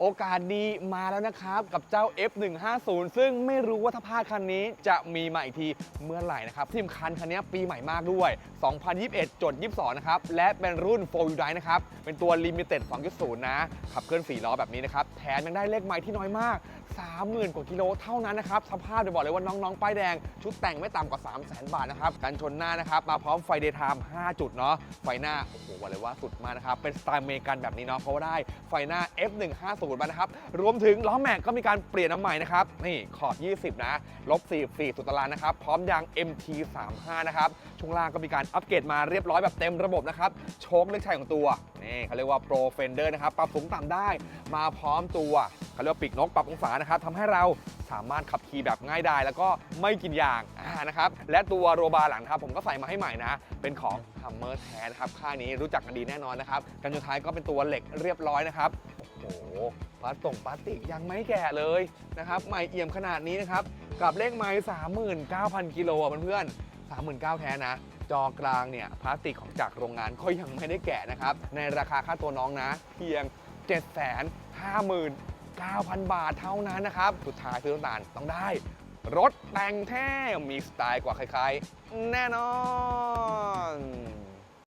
โอกาสดีมาแล้วนะครับ กับเจ้า F150 ซึ่งไม่รู้ว่าถ้าพลาดคันนี้จะมีมาอีกทีเมื่อไหร่นะครับที่สำคัญคันนี้ปีใหม่มากด้วย 2021จด22 นะครับ และเป็นรุ่น 4U Drive นะครับ เป็นตัว Limited 2.0 นะ ขับเคลื่อน 4 ล้อแบบนี้นะครับ แถมยังได้เลขไม้ที่น้อยมาก 30,000 กว่ากิโลเท่านั้นนะครับ สภาพเดี๋ยวบอกเลยว่าน้องๆ ป้ายแดง ชุดแต่งไม่ต่ำกว่า 3 0 0 0 0 0 บาทนะครับกันชนหน้านะครับมาพร้อมไฟเดย์ไทม์5จุดเนาะไฟหน้าโอ้โหบอกเลยว่าสุดมากนะครับเป็นสไตล์เมริกันแบบนี้เนาะเพราะว่าได้ไฟหน้า F150 มานะครับ รวมถึงล้อแม็กก็มีการเปลี่ยนน้ำใหม่นะครับ นี่ขอบ 20 นะ ลบ 44 สุดตารางนะครับ พร้อมยาง MT35 นะครับ ช่วงล่างก็มีการอัปเกรดมาเรียบร้อยแบบเต็มระบบนะครับ โชคเลือกใช้ของตัว นี่เขาเรียกว่า Pro Fender นะครับ ปรับสูงต่ำได้ มาพร้อมตัวเขาเรียกว่าปีกนกปรับองศานะครับทำให้เราสามารถขับขี่แบบง่ายดายแล้วก็ไม่กินยางานะครับ และตัวโรบาร์หลังนะครับผมก็ใส่มาให้ใหม่นะ เป็นของ Hummer แท้นะครับ ค่ายนี้รู้จักกันดีแน่นอนนะครับ กันสุดท้ายก็เป็นตัวเหล็กเรียบร้อยนะครับ หพลาสตงพลาสติกยังไม่แก่เลยนะครับใหม่เอี่ยมขนาดนี้นะครับ กับเลขไม้39,000 กิโลอะเพื่อนๆ39,000 แท้นะ จอกลางเนี่ยพลาสติกของจากโรงงานก็ยังไม่ได้แกะนะครับ ในราคาค่าตัวน้องนะ เพียง 759,000 บาทเท่านั้นนะครับ สุดท้ายซื้อต้นตาลต้องได้ รถแต่งแท้มีสไตล์กว่าใครๆ แน่นอน